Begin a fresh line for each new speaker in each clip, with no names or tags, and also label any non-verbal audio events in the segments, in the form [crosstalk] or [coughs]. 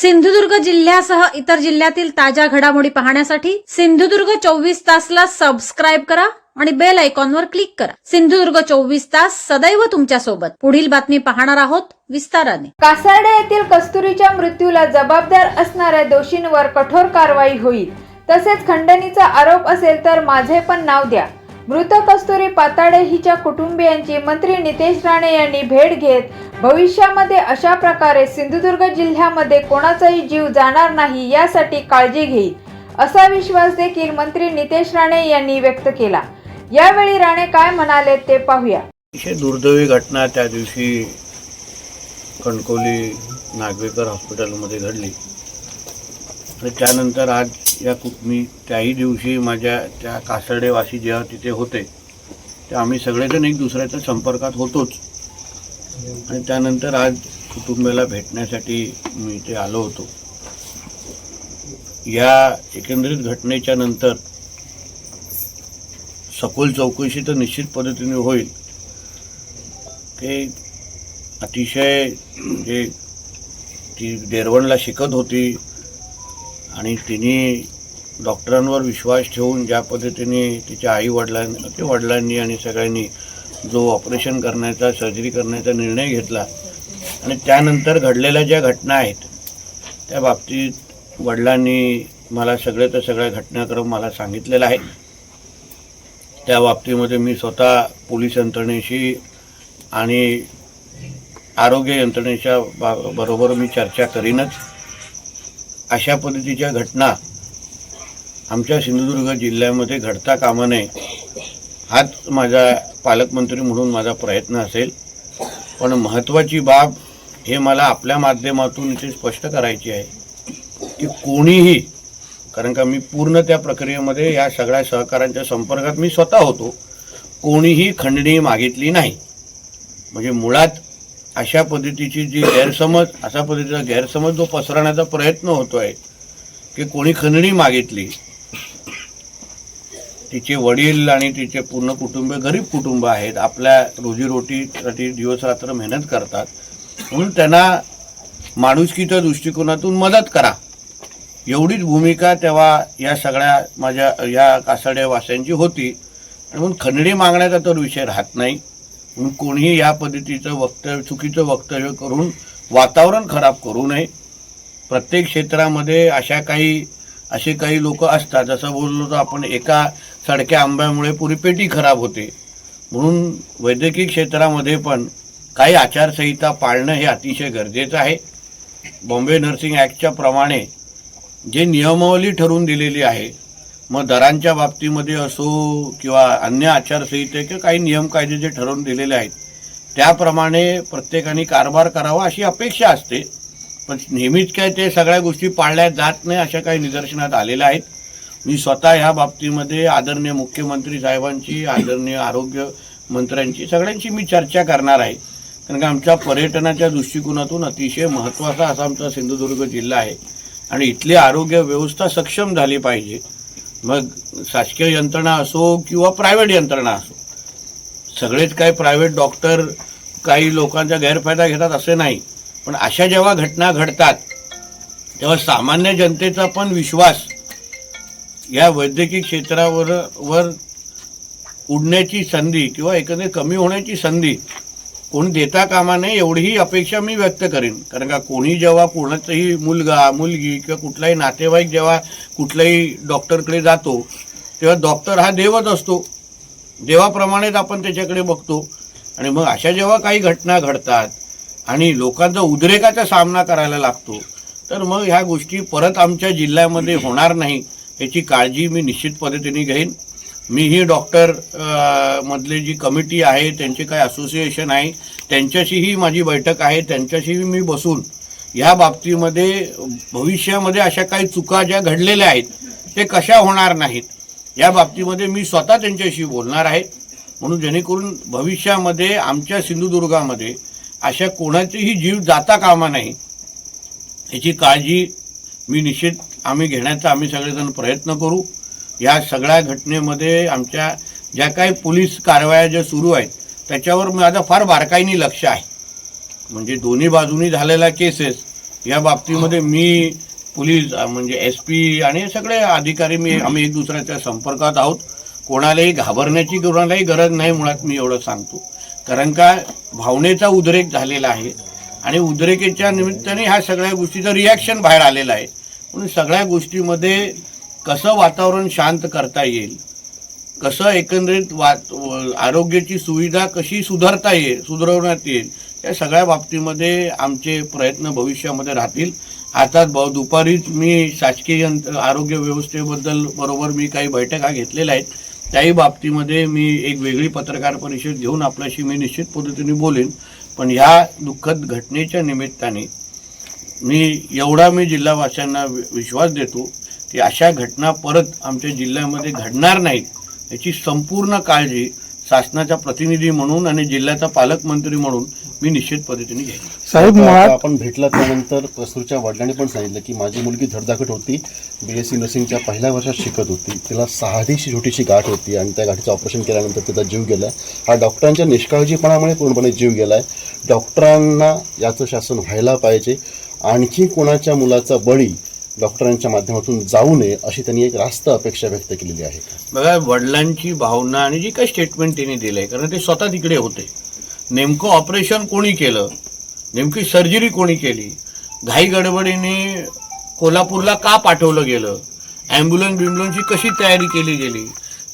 सिंधुदुर्ग जिल्ह्यासह इतर जिल्ह्यातील ताज्या घडामोडी पाहण्यासाठी सिंधुदुर्ग चोवीस तासला सबस्क्राईब करा आणि बेल आयकॉनवर क्लिक करा. सिंधुदुर्ग चोवीस तास सदैव तुमच्यासोबत. पुढील बातमी पाहणार आहोत विस्ताराने.
कासार्डे येथील कस्तुरीच्या मृत्यूला जबाबदार असणाऱ्या दोषींवर कठोर कारवाई होईल. तसेच खंडणीचा आरोप असेल तर माझे पण नाव द्या. मृत कस्तुरी पाताडे हिच्या कुटुंबियांची मंत्री नितेश राणे यांनी भेट घेत भविष्यामध्ये अशा प्रकारे सिंधुदुर्ग जिल्ह्यामध्ये कोणाचाही जीव जाणार नाही यासाठी काळजी घेईल असा विश्वास देखील मंत्री नितेश राणे यांनी व्यक्त केला. यावेळी राणे काय म्हणाले ते पाहूया.
अतिशय दुर्दैवी घटना त्या दिवशी कणकोली नागवेकर हॉस्पिटलमध्ये घडली. आणि त्यानंतर आज या कुट मी त्याही दिवशी माझ्या त्या कासर्डेवासी जेव्हा तिथे होते ते आम्ही सगळेजण एक दुसऱ्याच्या संपर्कात होतोच. आणि त्यानंतर आज कुटुंबाला भेटण्यासाठी मी इथे आलो होतो. या एकंदरीत घटनेच्या नंतर सखोल चौकशी तर निश्चित पद्धतीने होईल. ते अतिशय म्हणजे ती डेरवणला शिकत होती आणि तिने डॉक्टरांवर विश्वास ठेवून ज्या पद्धतीने तिच्या आई वडिलांनी ते वडिलांनी आणि सगळ्यांनी जो ऑपरेशन करण्याचा सर्जरी करण्याचा निर्णय घेतला आणि त्यानंतर घडलेल्या ज्या घटना आहेत त्या बाबतीत वडिलांनी मला सगळे तर सगळ्या घटनाक्रम मला सांगितलेला आहे त्या बाबतीमध्ये मी स्वतः पोलीस यंत्रणेशी आणि आरोग्य यंत्रणेच्या बा बरोबर मी चर्चा करीनच. अशा पद्धतीच्या घटना आमच्या सिंधुदुर्ग जिल्ह्यामध्ये घडता कामा नये हाच माझा पालकमंत्री म्हणून माझा प्रयत्न असेल. पण महत्त्वाची बाब हे मला आपल्या माध्यमातून इथे स्पष्ट करायची आहे की कोणीही कारण का मी पूर्ण त्या प्रक्रियेमध्ये या सगळ्या सहकाऱ्यांच्या संपर्कात मी स्वतः होतो कोणीही खंडणी मागितली नाही. म्हणजे मुळात अशा पद्धतीची जी गैरसमज अशा पद्धतीचा गैरसमज जो पसरवण्याचा प्रयत्न होतो आहे की कोणी खंडणी मागितली तिचे वडील आणि तिचे पूर्ण कुटुंब गरीब कुटुंब आहेत आपल्या रोजीरोटीसाठी दिवसरात्र मेहनत करतात म्हणून त्यांना माणुसकीच्या दृष्टिकोनातून मदत करा. एवढीच भूमिका तेव्हा या सगळ्या माझ्या या कासड्या वास्यांची होती. म्हणून खंडणी मागण्याचा तर विषय राहत नाही. म्हणून कोणीही या पद्धतीचं वक्तव्य चुकीचं वक्तव्य करून वातावरण खराब करू नये. प्रत्येक क्षेत्रामध्ये अशा काही असे काही लोक असतात. जसं बोललो तर आपण एका सडक्या आंब्यामुळे पुरी पेटी खराब होते. म्हणून वैद्यकीय क्षेत्रामध्ये पण काही आचारसंहिता पाळणं हे अतिशय गरजेचं आहे. बॉम्बे नर्सिंग ॲक्टच्या प्रमाणे जे नियमावली ठरवून दिलेली आहे मग दरांच्या बाबतीमध्ये असो किंवा अन्य आचारसंहिते किंवा काही नियम कायदे जे ठरवून दिलेले आहेत त्याप्रमाणे प्रत्येकाने कारभार करावा अशी अपेक्षा असते. पण नेहमीच काय ते सगळ्या गोष्टी पाळल्या जात नाही अशा काही निदर्शनात आलेल्या आहेत. मी स्वतः ह्या बाबतीमध्ये आदरणीय मुख्यमंत्री साहेबांची आदरणीय आरोग्य मंत्र्यांची सगळ्यांची मी चर्चा करणार आहे. कारण का आमच्या पर्यटनाच्या दृष्टिकोनातून अतिशय महत्त्वाचा असा आमचा सिंधुदुर्ग जिल्हा आहे. आणि इथली आरोग्य व्यवस्था सक्षम झाली पाहिजे. मग शासकीय यंत्रणा असो किंवा प्रायव्हेट यंत्रणा असो सगळेच काय प्रायव्हेट डॉक्टर काही लोकांचा गैरफायदा घेतात असे नाही. पण अशा जेव्हा घटना घडतात तेव्हा सामान्य जनतेचा पण विश्वास या वैद्यकीय क्षेत्रावर वर उडण्याची संधी किंवा एकंदरीत कमी होण्याची संधी कोणी देता कामा नये एवढीही अपेक्षा मी व्यक्त करेन. कारण का कोणी जेव्हा कोणाचाही मुलगा मुलगी किंवा कुठलाही नातेवाईक जेव्हा कुठल्याही डॉक्टरकडे जातो तेव्हा डॉक्टर हा देवच असतो. देवाप्रमाणेच आपण त्याच्याकडे बघतो. आणि मग अशा जेव्हा काही घटना घडतात आणि लोकांचा उद्रेकाचा सामना करायला लागतो तर मग ह्या गोष्टी परत आमच्या जिल्ह्यामध्ये होणार नाही याची काळजी मी निश्चित पद्धतीने घेईन. मीही डॉक्टर मधले जी कमिटी आहे त्यांचे काय असोसिएशन आहे त्यांच्याशीही माझी बैठक आहे त्यांच्याशीही मी बसून या बाबतीमध्ये भविष्यामध्ये अशा काही चुका ज्या घडलेल्या आहेत ते कशा होणार नाहीत या बाबतीमध्ये मी स्वतः त्यांच्याशी बोलणार आहे. म्हणून जेणेकरून भविष्यामध्ये आमच्या सिंधुदुर्गामध्ये अशा कोणाचेही जीव जाता कामा नाही याची काळजी मी निश्चित आम्ही घेण्याचा आम्ही सगळेजण प्रयत्न करू. या सगळ्या घटनेमध्ये आमच्या ज्या काही पोलीस कारवाया ज्या सुरू आहेत त्याच्यावर माझं फार बारकाईने लक्ष आहे. म्हणजे दोन्ही बाजूनी झालेल्या केसेस या बाबतीमध्ये मी पोलीस म्हणजे एस पी आणि सगळे अधिकारी मी आम्ही एक दुसऱ्याच्या संपर्कात आहोत. कोणालाही घाबरण्याची कोणालाही गरज नाही मुळात मी एवढं सांगतो. कारण का भावनेचा उद्रेक झालेला आहे आणि उद्रेकेच्या निमित्ताने ह्या सगळ्या गोष्टीचं रिॲक्शन बाहेर आलेलं आहे. म्हणून सगळ्या गोष्टीमध्ये कसं वातावरण शांत करता येईल? कसं एकंदरीत वात व- आरोग्याची सुविधा कशी सुधारता येईल सुधारवण्यात येईल? या सगळ्या बाबतीमध्ये आमचे प्रयत्न भविष्यामध्ये राहतील. आता ब दुपारीच मी शासकीय यंत्र आरोग्य व्यवस्थेबद्दल बरोबर मी काही बैठका घेतलेल्या आहेत. त्याही बाबतीमध्ये मी एक वेगळी पत्रकार परिषद घेऊन आपल्याशी मी निश्चित पद्धतीने बोलेन. पण ह्या दुःखद घटनेच्या निमित्ताने मी एवढा मी जिल्हावासियांना वि- विश्वास देतो की अशा घटना परत आमच्या जिल्ह्यामध्ये घडणार नाहीत याची संपूर्ण काळजी शासनाचा प्रतिनिधी म्हणून आणि जिल्ह्याचा पालकमंत्री म्हणून मी निश्चित पद्धतीने घेईन
साहेब
आपण भेटला त्यानंतर कस्तुरच्या वडिलांनी पण सांगितलं की माझी मुलगी धडधाकट होती बी एस सी नर्सिंगच्या पहिल्या वर्षात शिकत होती. तिला साधीशी छोटीशी गाठ होती आणि त्या गाठीचं ऑपरेशन केल्यानंतर तिचा जीव गेला. हा डॉक्टरांच्या निष्काळजीपणामुळे पूर्णपणे जीव गेलाय. डॉक्टरांना याचं शासन व्हायला पाहिजे. आणखी कोणाच्या मुलाचा बळी डॉक्टरांच्या माध्यमातून जाऊ नये अशी त्यांनी एक रास्त अपेक्षा व्यक्त केलेली आहे.
बघा वडिलांची भावना आणि जी काही स्टेटमेंट त्यांनी दिलं आहे कारण ते स्वतः तिकडे होते. नेमकं ऑपरेशन कोणी केलं? नेमकी सर्जरी कोणी केली? घाई गडबडीने कोल्हापूरला का पाठवलं गेलं? ॲम्ब्युलन्स बिम्ब्युलन्सची कशी तयारी केली गेली?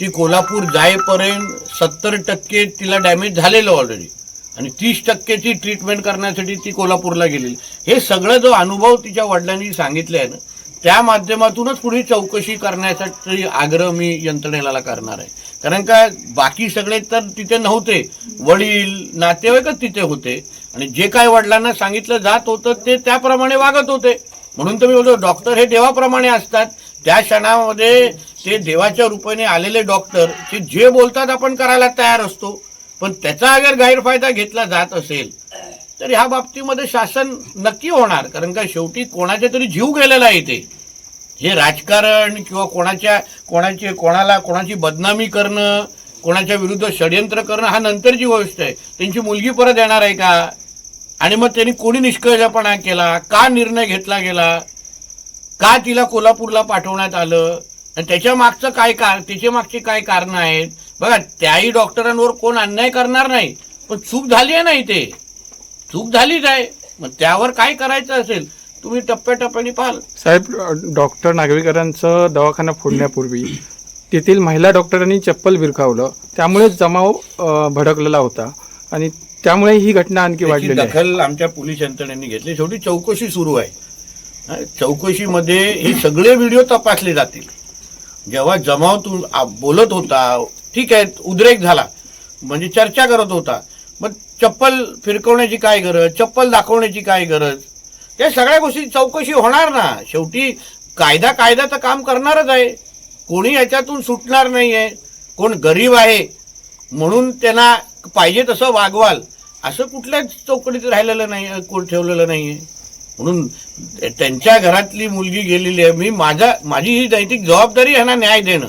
ती कोल्हापूर जाईपर्यंत सत्तर टक्के तिला डॅमेज झालेलं ऑलरेडी आणि तीस टक्केची ट्रीटमेंट करण्यासाठी ती कोल्हापूरला गेलेली. हे सगळं जो अनुभव तिच्या वडिलांनी सांगितले आहे ना त्या माध्यमातूनच पुढे चौकशी करण्यासाठी आग्रह मी यंत्रणेला करणार आहे. कारण का बाकी सगळे तर तिथे नव्हते. वडील नातेवाईकच तिथे होते. आणि जे काय वडिलांना सांगितलं जात होतं ते त्याप्रमाणे वागत होते. म्हणून तर मी बोलतो डॉक्टर हे देवाप्रमाणे असतात. त्या क्षणामध्ये ते देवाच्या रूपाने आलेले डॉक्टर ते जे बोलतात आपण करायला तयार असतो. पण त्याचा अगर गैरफायदा घेतला जात असेल तर ह्या बाबतीमध्ये शासन नक्की होणार. कारण का शेवटी कोणाच्या तरी जीव गेलेला आहे ते हे राजकारण किंवा कोणाच्या कोणाचे कोणाला कोणाची बदनामी करणं कोणाच्या विरुद्ध षडयंत्र करणं हा नंतरची गोष्ट आहे. त्यांची मुलगी परत येणार आहे का? आणि मग त्यांनी कोणी निष्कर्षपणा केला? का निर्णय घेतला गेला? का तिला कोल्हापूरला पाठवण्यात आलं? आणि त्याच्या मागचं काय कार त्याच्या मागची काय कारणं आहेत? बघा त्याही डॉक्टरांवर कोण अन्याय करणार नाही. पण चूक झाली आहे ना इथे. चूक झालीच आहे. मग त्यावर काय करायचं असेल? तुम्ही टप्प्याटप्प्याने पाहाल.
साहेब डॉक्टर नागवेकरांचं दवाखाना फोडण्यापूर्वी तेथील महिला डॉक्टरांनी चप्पल विरखावलं त्यामुळे जमाव भडकलेला होता. आणि त्यामुळे ही घटना आणखी आहे.
दखल आमच्या पोलीस यंत्रणेने घेतली. शेवटी चौकशी सुरू आहे. चौकशीमध्ये हे सगळे व्हिडिओ तपासले जातील. जेव्हा जमाव बोलत होता ठीक आहे उद्रेक झाला म्हणजे चर्चा करत होता मग चप्पल फिरकवण्याची काय गरज चप्पल दाखवण्याची काय गरज? या सगळ्या गोष्टी चौकशी होणार ना. शेवटी कायदा कायद्याचं काम करणारच आहे. कोणी याच्यातून सुटणार नाही आहे कोण गरीब आहे म्हणून त्यांना पाहिजे तसं वागवाल. असं कुठल्याच चौकटीत राहिलेलं नाही कोण ठेवलेलं नाही आहे म्हणून त्यांच्या घरातली मुलगी गेलेली आहे. मी माझा माझी ही नैतिक जबाबदारी आहे ना न्याय देणं.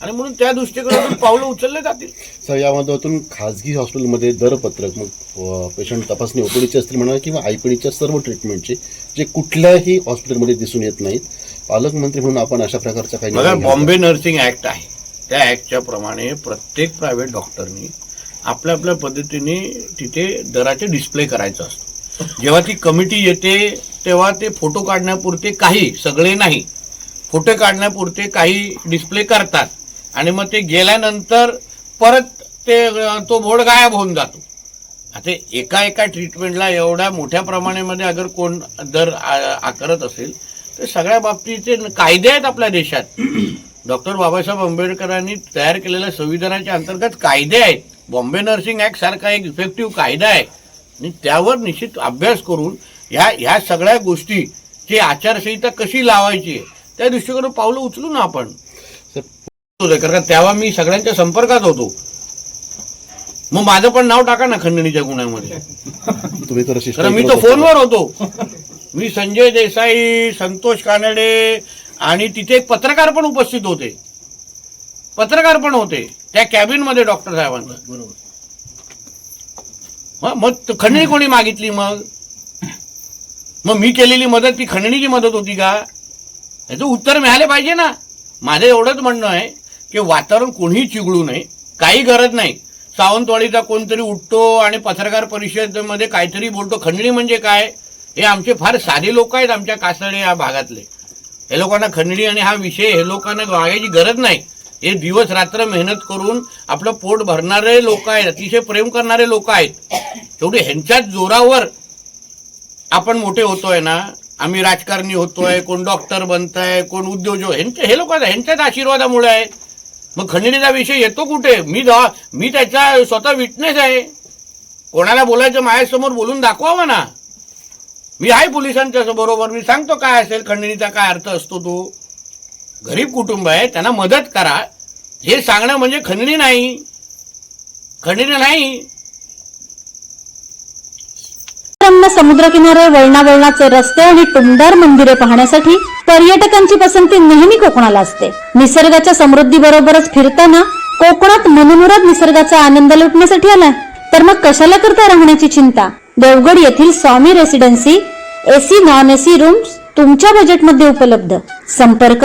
आणि म्हणून त्या दृष्टिकोनातून [coughs] पावलं उचलले जातील.
सर या माध्यमातून खाजगी हॉस्पिटलमध्ये दरपत्रक मग पेशंट तपासणी ओपीडीची असतील म्हणा किंवा आयपीडीच्या सर्व ट्रीटमेंटचे जे कुठल्याही हॉस्पिटलमध्ये दिसून येत नाहीत. पालकमंत्री म्हणून आपण अशा प्रकारचा काही
बघा. बॉम्बे नर्सिंग ऍक्ट आहे. त्या ऍक्टच्या प्रमाणे प्रत्येक प्रायव्हेट डॉक्टरनी आपल्या आपल्या पद्धतीने तिथे दराचे डिस्प्ले करायचं असतं. जेव्हा ती कमिटी येते तेव्हा ते फोटो काढण्यापुरते काही सगळे नाही. फोटो काढण्यापुरते काही डिस्प्ले करतात. आणि मग ते गेल्यानंतर परत ते तो बोर्ड गायब होऊन जातो. आता एका एका ट्रीटमेंटला एवढ्या मोठ्या प्रमाणामध्ये अगर कोण दर आकारत असेल तर सगळ्या बाबतीचे कायदे आहेत आपल्या देशात. [clears throat] डॉक्टर बाबासाहेब आंबेडकरांनी तयार केलेल्या संविधानाच्या अंतर्गत कायदे आहेत. बॉम्बे नर्सिंग ऍक्ट सारखा एक इफेक्टिव्ह कायदा आहे. आणि त्यावर निश्चित अभ्यास करून ह्या ह्या सगळ्या गोष्टीची आचारसंहिता कशी लावायची त्या दृष्टिकोनातून पावलं उचलू ना आपण.
सर,
होते कारण का तेव्हा मी सगळ्यांच्या संपर्कात होतो. मग माझं पण नाव टाका ना खंडणीच्या गुन्ह्यामध्ये.
तुम्ही तर
कारण मी तो फोनवर होतो. मी संजय देसाई संतोष कानडे आणि तिथे एक पत्रकार पण उपस्थित होते. पत्रकार पण होते. त्या कॅबिनमध्ये डॉक्टर साहेबांचा. बरोबर. मग खंडणी कोणी मागितली मग? मग मी केलेली मदत ती खंडणीची मदत होती का? याचं उत्तर मिळाले पाहिजे ना. माझं एवढंच म्हणणं आहे की वातावरण कोणीही चिघळू नये काही गरज नाही. सावंतवाडीचा कोणतरी उठतो आणि पत्रकार परिषदेमध्ये काहीतरी बोलतो खंडणी म्हणजे काय? हे आमचे फार साधे लोक आहेत आमच्या कासळे या भागातले. हे लोकांना खंडणी आणि हा विषय हे लोकांना मागायची गरज नाही. हे दिवस रात्र मेहनत करून आपलं पोट भरणारे लोक आहेत अतिशय प्रेम करणारे लोक आहेत. तेवढे ह्यांच्याच जोरावर आपण मोठे होतोय ना आम्ही राजकारणी होतोय कोण डॉक्टर बनताय कोण उद्योजक ह्यांचे हे लोक ह्यांच्याच आशीर्वादामुळे आहे मग खंडणीचा विषय येतो कुठे? मी जेव्हा मी त्याचा स्वतः विटनेस आहे. कोणाला बोलायचं माझ्यासमोर बोलून दाखवावं ना. मी आहे पोलिसांच्या बरोबर मी सांगतो काय असेल खंडणीचा काय अर्थ असतो तो. गरीब कुटुंब आहे त्यांना मदत करा. हे सांगणं म्हणजे खंडणी नाही. खंडणी नाही.
रम्य समुद्रकिनारे वळणावळणाचे रस्ते आणि टुमदार मंदिरे पाहण्यासाठी पर्यटकांची पसंती नेहमी कोकणाला असते. निसर्गाच्या समृद्धी बरोबरच फिरताना कोकणात मनमुराद निसर्गाचा आनंद लुटण्यासाठी आला तर मग कशाला करता राहण्याची चिंता? देवगड येथील Swami residency AC non AC rooms तुमच्या बजेटमध्ये उपलब्ध. संपर्क